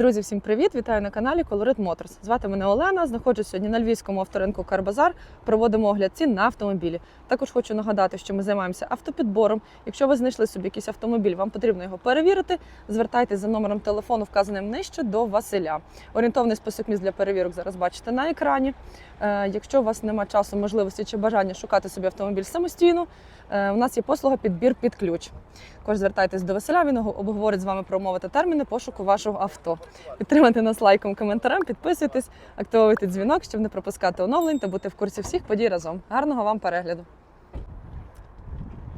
Друзі, всім привіт! Вітаю на каналі Colorit Motors. Звати мене Олена. Знаходжусь сьогодні на львівському авторинку Карбазар. Проводимо огляд цін на автомобілі. Також хочу нагадати, що ми займаємося автопідбором. Якщо ви знайшли собі якийсь автомобіль, вам потрібно його перевірити. Звертайтеся за номером телефону, вказаним нижче до Василя. Орієнтовний список місць для перевірок зараз бачите на екрані. Е, Якщо у вас немає часу, можливості чи бажання шукати собі автомобіль самостійно, у нас є послуга підбір під ключ. Також звертайтесь до Василя, він обговорить з вами про умови та терміни пошуку вашого авто. Підтримайте нас лайком, коментарем, підписуйтесь, активуйте дзвінок, щоб не пропускати оновлень та бути в курсі всіх подій разом. Гарного вам перегляду!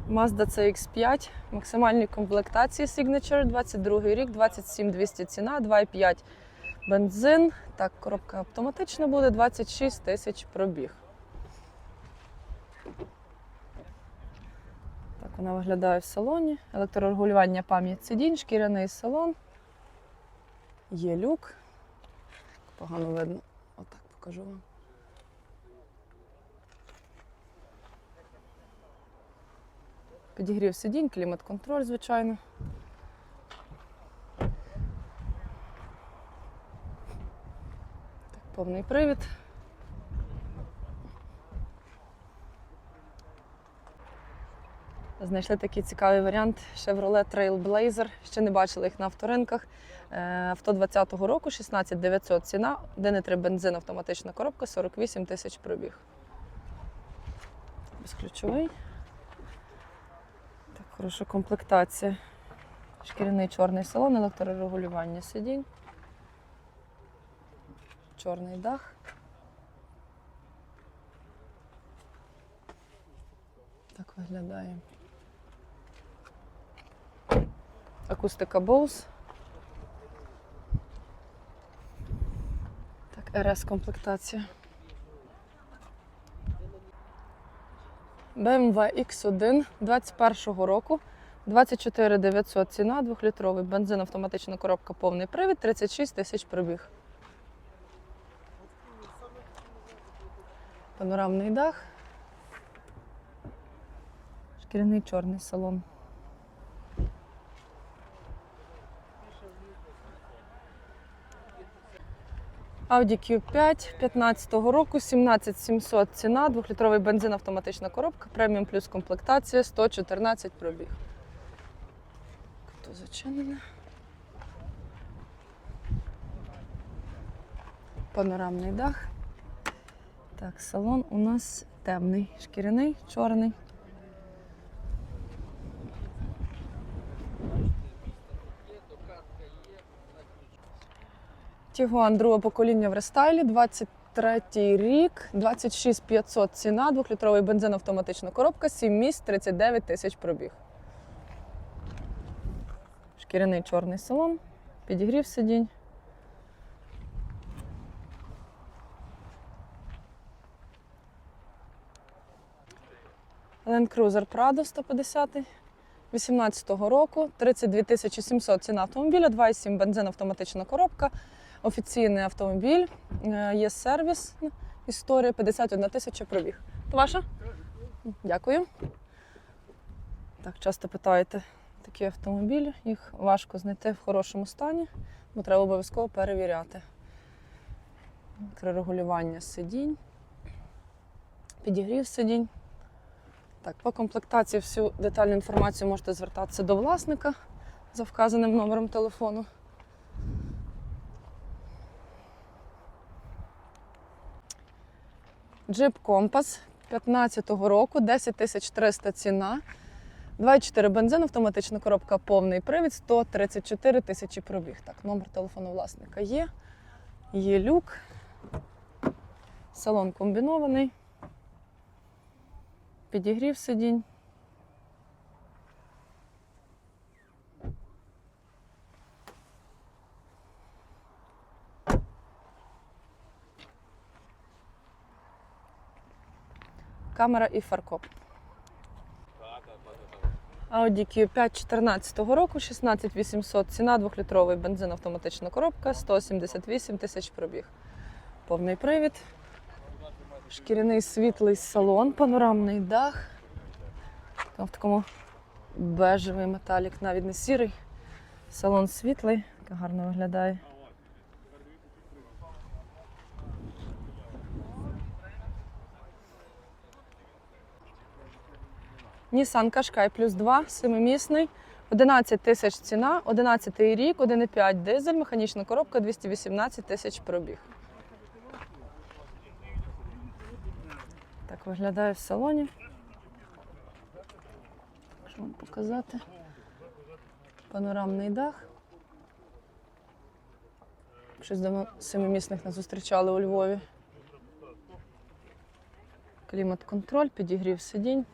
Mazda CX5, максимальні комплектації Signature, 22 рік, 27200 ціна, 2,5 бензин. Так, коробка автоматична буде, 26 тисяч пробіг. Вона виглядає в салоні. Електрорегулювання пам'ять сидінь, шкіряний салон. Є люк. Погано видно. Отак покажу вам. Підігрів сидінь, клімат-контроль, звичайно. Так, повний привід. Знайшли такий цікавий варіант Chevrolet Trailblazer. Ще не бачили їх на авторинках. Е, Авто 20-го року, 16 900 ціна, 1,3 бензин, автоматична коробка, 48 тисяч пробіг. Безключовий. Так, хороша комплектація. Шкіряний чорний салон, електрорегулювання сидінь. Чорний дах. Так виглядає. Акустика Bose. Так, RS комплектація. BMW X1 21-го року. 24 900 ціна, 2-літровий бензин, автоматична коробка, повний привід, 36 тисяч пробіг. Панорамний дах. Шкіряний чорний салон. Audi Q5 15-го року, 17700 ціна, 2-літровий бензин, автоматична коробка, преміум плюс комплектація, 114 пробіг. Хто зачинене? Панорамний дах. Так, салон у нас темний, шкіряний, чорний. Тігуан другого покоління в рестайлі, 23 рік, 26 500 ціна, 2-літровий бензин, автоматична коробка, 7 місць, 39 тисяч пробіг. Шкіряний чорний салон, підігрів сидінь. Land Cruiser Prado 150 18-го року, 32 700 ціна автомобіля, 2,7 бензин, автоматична коробка, офіційний автомобіль, е, є сервіс, історія, 51 тисяча пробіг. То ваша? Дякую. Так, часто питаєте такі автомобілі, їх важко знайти в хорошому стані, бо треба обов'язково перевіряти. Регулювання сидінь, підігрів сидінь. Так, по комплектації всю детальну інформацію можете звертатися до власника за вказаним номером телефону. Джип Компас 15-го року, 10 300 ціна. 2,4 бензин, автоматична коробка, повний привід, 134 тисячі пробіг. Так, номер телефону власника є. Є люк. Салон комбінований. Підігрів сидінь. Камера і фаркоп. Audi Q5 14 року, 16 800 ціна, 2-літровий бензин, автоматична коробка, 178 тисяч пробіг. Повний привід. Шкіряний світлий салон, панорамний дах. Там в такому бежевий металік, навіть не сірий. Салон світлий, гарно виглядає. Nissan Qashqai плюс 2, семимісний, 11 тисяч ціна, 11 рік, 1,5 дизель, механічна коробка, 218 тисяч пробіг. Так виглядає в салоні. Що вам показати? Панорамний дах. Щось давно семимісних не зустрічали у Львові. Клімат-контроль, підігрів сидінь.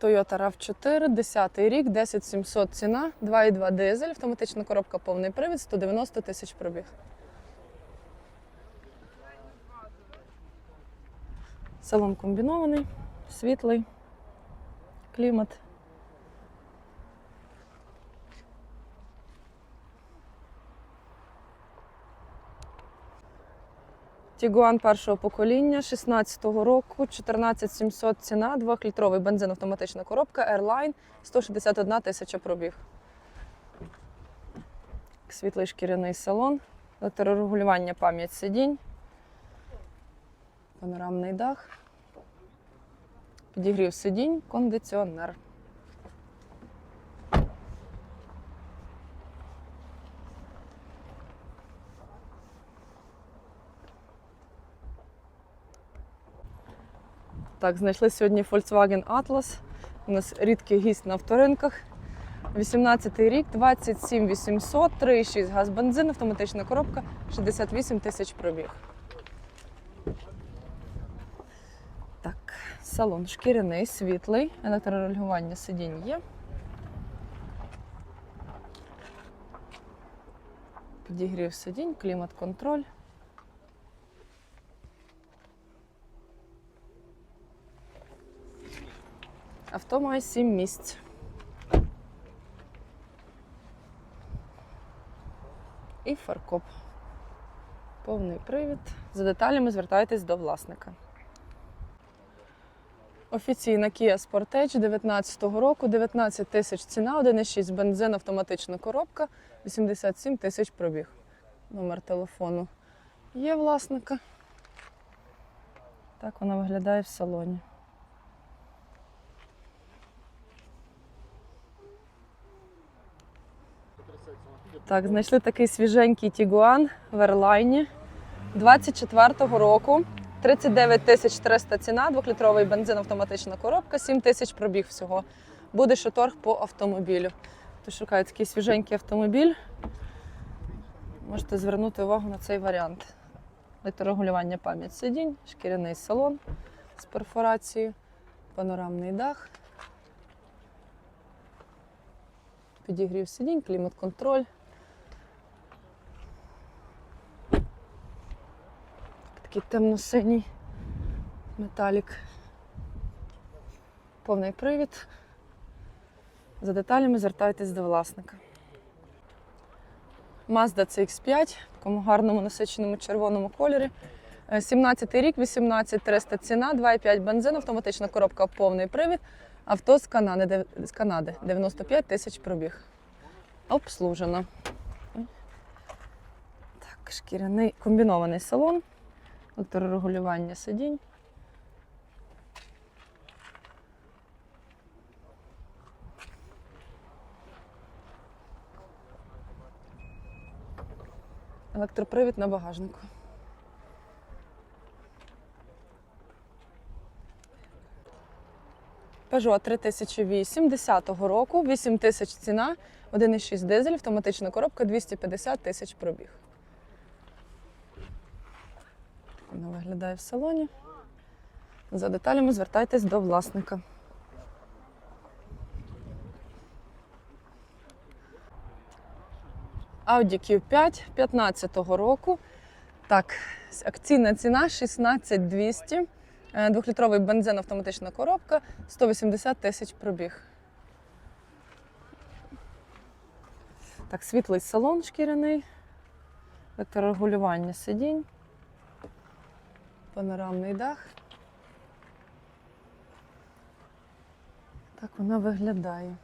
Toyota RAV4, 10 рік, 10700 ціна, 2,2 дизель, автоматична коробка повний привід, 190 тисяч пробіг. Салон комбінований, світлий, клімат. Тігуан першого покоління 16-го року, 14700 ціна, 2-літровий бензин, автоматична коробка, Airline, 161 тисяча пробіг. Світлий шкіряний салон, електрорегулювання пам'ять сидінь, панорамний дах, підігрів сидінь, кондиціонер. Так, знайшли сьогодні Volkswagen Atlas. У нас рідкий гість на авторинках. 18 рік, 27 800, 3,6 газ бензин, автоматична коробка, 68 тисяч пробіг. Так, салон шкіряний, світлий, електрорегулювання сидінь є. Підігрів сидінь, клімат-контроль. Авто має 7 місць. І фаркоп. Повний привід. За деталями звертайтесь до власника. Офіційна Kia Sportage 19 року, 19 тисяч ціна, 1,6 бензин, автоматична коробка, 87 тисяч пробіг. Номер телефону є власника. Так вона виглядає в салоні. Так, знайшли такий свіженький Тігуан в Ерлайні 24-го року. 39 тисяч 300 ціна, 2-літровий бензин, автоматична коробка, 7 тисяч пробіг всього. Буде ще торг по автомобілю. Хто шукає такий свіженький автомобіль, можете звернути увагу на цей варіант. Електрорегулювання пам'ять сидінь, шкіряний салон з перфорацією, панорамний дах, підігрів сидінь, клімат-контроль. Такий темно-синій металік. Повний привід. За деталями звертайтесь до власника. Mazda CX5 в такому гарному насиченому червоному кольорі. Е, 17 рік, 18 300 ціна, 2,5 бензин, автоматична коробка, повний привід. Авто з Канади, з Канади 95 тисяч пробіг. Обслужено. Так, шкіряний комбінований салон, електрорегулювання сидінь. Електропривід на багажнику. Peugeot 3008 10-го року, 8 тисяч ціна, 1,6 дизель, автоматична коробка, 250 тисяч пробіг. Вона виглядає в салоні. За деталями звертайтесь до власника. Audi Q5 15 року. Так, акційна ціна 16200. Е, Двохлітровий бензин, автоматична коробка, 180 тисяч пробіг. Так, світлий салон шкіряний, електрорегулювання сидінь, панорамний дах. Так вона виглядає.